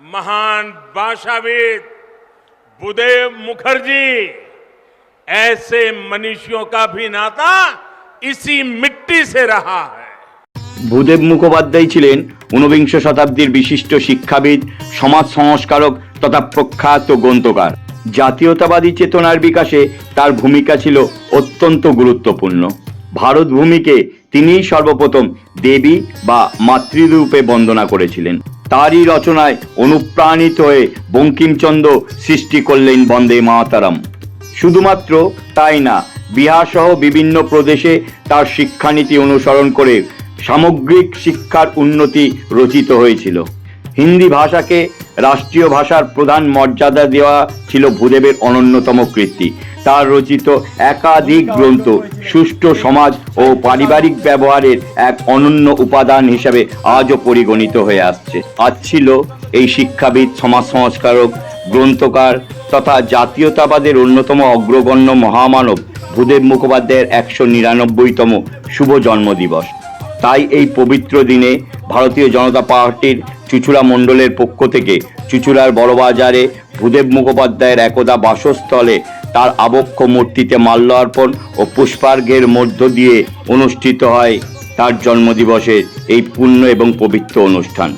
महान भाषाविद बुदेव मुखर्जी ऐसे मनुष्यों का भी नाता इसी मिट्टी से रहा है ভূদেব মুখোপাধ্যায় ছিলেন ঊনবিংশ শতাব্দীর বিশিষ্ট শিক্ষাবিদ সমাজ সংস্কারক তথা প্রখ্যাত গ্রন্থকার জাতীয়তাবাদী চেতনার বিকাশে তার ভূমিকা ছিল অত্যন্ত গুরুত্বপূর্ণ ভারত ভূমিকে তিনিই সর্বপ্রথম দেবী বা মাতৃরূপে বন্দনা করেছিলেন। তারই রচনায় অনুপ্রাণিত হয়ে বঙ্কিমচন্দ্র সৃষ্টি করলেন বন্দে মাতারাম। শুধুমাত্র তাই না বিহার সহ বিভিন্ন প্রদেশে তার শিক্ষানীতি অনুসরণ করে সামগ্রিক শিক্ষার উন্নতি রচিত হয়েছিল। হিন্দি ভাষাকে রাষ্ট্রীয় ভাষার প্রধান মর্যাদা দেওয়া ছিল ভূদেবের অনন্যতম কৃতি তার রচিত একাধিক গ্রন্থ সুষ্ঠু সমাজ ও পারিবারিক ব্যবহারের এক অনন্য উপাদান হিসেবে আজও পরিগণিত হয়ে আসছে। আজ ছিল এই শিক্ষাবিদ, সমাজ সংস্কারক, গ্রন্থকার তথা জাতীয়তাবাদের অন্যতম অগ্রগণ্য মহামানব ভূদেব মুখোপাধ্যায়ের একশো নিরানব্বইতম শুভ জন্মদিবস। তাই এই পবিত্র দিনে ভারতীয় জনতা পার্টির চুচুড়া মণ্ডলের পক্ষ থেকে চুচুড়ার বড়বাজারে ভূদেব মুখোপাধ্যায়ের একদা বাসস্থলে তার আবক্ষ মূর্তিতে মাল্য অর্পণ ও পুষ্পার্ঘের মধ্য দিয়ে অনুষ্ঠিত হয় তার জন্মদিবসের এই পূর্ণ এবং পবিত্র অনুষ্ঠান।